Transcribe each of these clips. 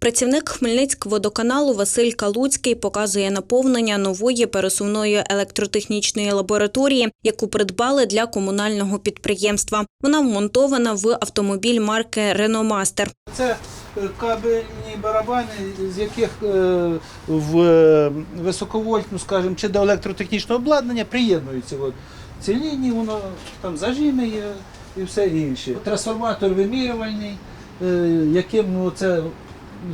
Працівник Хмельницькводоканалу Василь Калуцький показує наповнення нової пересувної електротехнічної лабораторії, яку придбали для комунального підприємства. Вона вмонтована в автомобіль марки Реномастер. Це е, кабельні барабани, з яких е, в е, високовольтну, скажімо, чи до електротехнічного обладнання приєднуються ці лінії, воно там зажими є і все інше. Трансформатор вимірювальний, яким ну, це,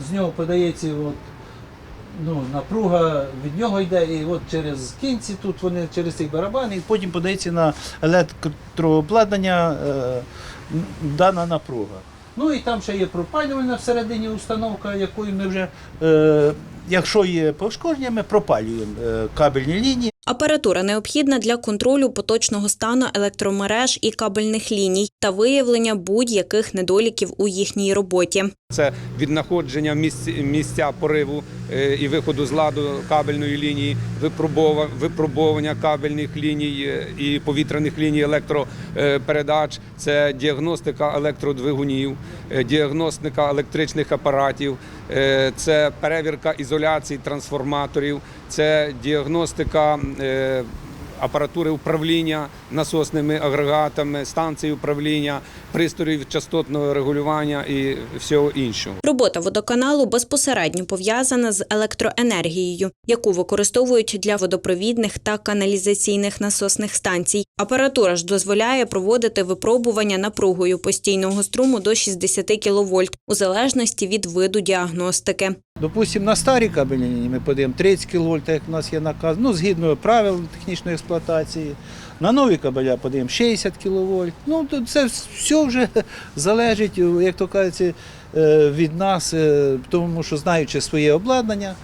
з нього подається от, ну, напруга від нього йде, і от через кінці тут вони через цих барабани, і потім подається на електрообладнання е, дана напруга. Ну і там ще є пропалювальна всередині установка, якою ми вже, е, якщо є пошкодження, ми пропалюємо е, кабельні лінії. Апаратура необхідна для контролю поточного стану електромереж і кабельних ліній та виявлення будь-яких недоліків у їхній роботі. Це віднаходження місця пориву е, і виходу з ладу кабельної лінії, випробовування кабельних ліній е, і повітряних ліній електропередач, це діагностика електродвигунів, діагностика електричних апаратів, е, це перевірка ізоляції трансформаторів, це діагностика. Апаратури управління насосними агрегатами, станції управління, пристроїв частотного регулювання і всього іншого. Робота водоканалу безпосередньо пов'язана з електроенергією, яку використовують для водопровідних та каналізаційних насосних станцій. Апаратура ж дозволяє проводити випробування напругою постійного струму до 60 кВт у залежності від виду діагностики. Допустимо, на старі кабельні лінії ми подаємо 30 кВт, як в нас є наказ, ну, згідно правил технічної експлуатації. На нові кабеля подаємо 60 кВт. Ну, це все вже залежить, як то кажуть, е, від нас, е, тому що знаючи своє обладнання,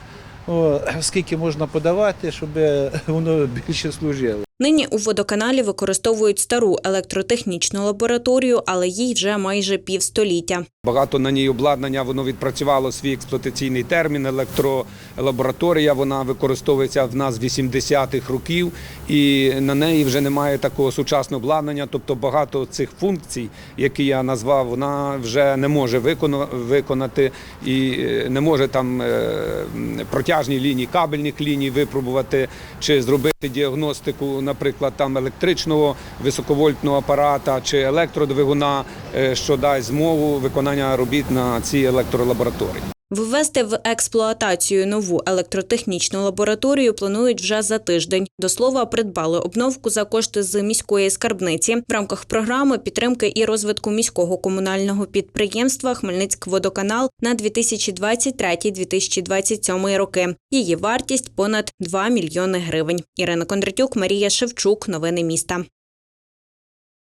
скільки можна подавати, щоб воно більше служило. Нині у водоканалі використовують стару електротехнічну лабораторію, але їй вже майже півстоліття. Багато на ній обладнання воно відпрацювало свій експлуатаційний термін. Електролабораторія вона використовується в нас 80-х років, і на неї вже немає такого сучасного обладнання. Тобто багато цих функцій, які я назвав, вона вже не може виконати і е, не може там е, протяжні лінії, кабельних ліній випробувати чи зробити діагностику, наприклад, там електричного високовольтного апарата чи електродвигуна, е, що дасть змогу виконання робіт на цій електролабораторії. Ввести в експлуатацію нову електротехнічну лабораторію планують вже за тиждень. До слова, придбали обновку за кошти з міської скарбниці в рамках програми підтримки і розвитку міського комунального підприємства Хмельницькводоканал на 2023-2027 роки. Її вартість понад 2 мільйони гривень. Ірина Кондратюк, Марія Шевчук. Новини міста.